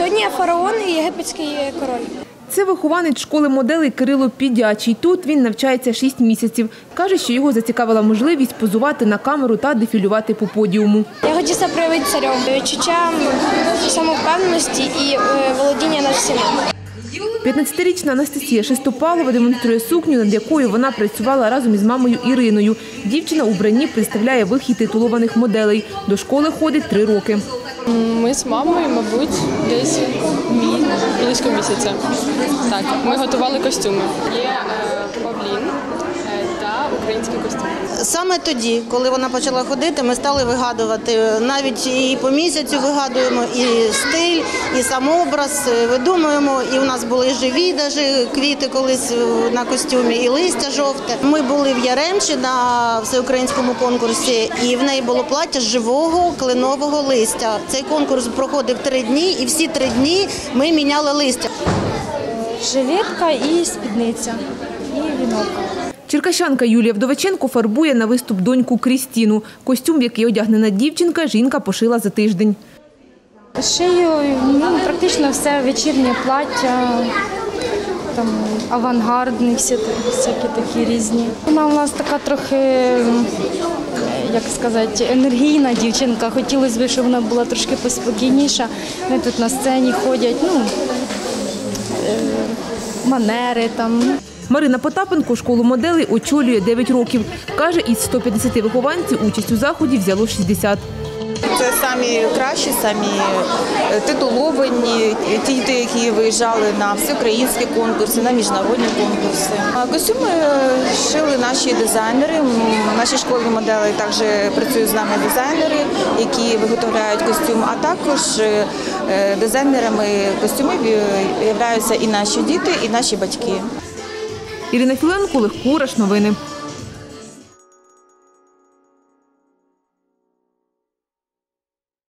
Сьогодні я фараон і єгипетський король. Це вихованець школи моделей Кирило Підячий. Тут він навчається 6 місяців. Каже, що його зацікавила можливість позувати на камеру та дефілювати по подіуму. Я хотів себе проявити царем, відчуття самовпевненості і е, володіння над всіма. 15-річна Анастасія Шестопалова демонструє сукню, над якою вона працювала разом із мамою Іриною. Дівчина у бранні представляє вихід титулованих моделей. До школи ходить три роки. Ми з мамою, мабуть, десь близько місяця. Так, ми готували костюми. Є е, павлін е, та український костюм. Саме тоді, коли вона почала ходити, ми стали вигадувати. Навіть і по місяцю вигадуємо, і стиль, і сам образ е, видумуємо. І у нас були живі даже квіти колись на костюмі, і листя жовте. Ми були в Яремчі на всеукраїнському конкурсі, і в неї було плаття з живого кленового листя. Цей конкурс проходив три дні, і всі три дні ми міняли листя. жилетка і спідниця, і вінок. Черкащанка Юлія Вдовиченко фарбує на виступ доньку Крістіну. Костюм, який одягнена дівчинка, жінка пошила за тиждень. Шию ну, практично все вечірнє плаття, там авангардні, всі, всякі такі різні. Вона у нас така трохи, як сказати, енергійна дівчинка. Хотілося б, щоб вона була трошки поспокійніша. Вони тут на сцені ходять, ну, е, манери там. Марина Потапенко школу моделей очолює 9 років. Каже, із 150 вихованців участь у заході взяло 60. Це самі кращі, самі е, титуловані, ті діти, які виїжджали на всеукраїнські конкурси, на міжнародні конкурси. Костюми е, шили наші дизайнери. М, В нашій школі моделей також працюють з нами дизайнери, які виготовляють костюм. А також е, дизайнерами костюмів являються і наші діти, і наші батьки. Ірина Філенко, Олег Кураш. Новини.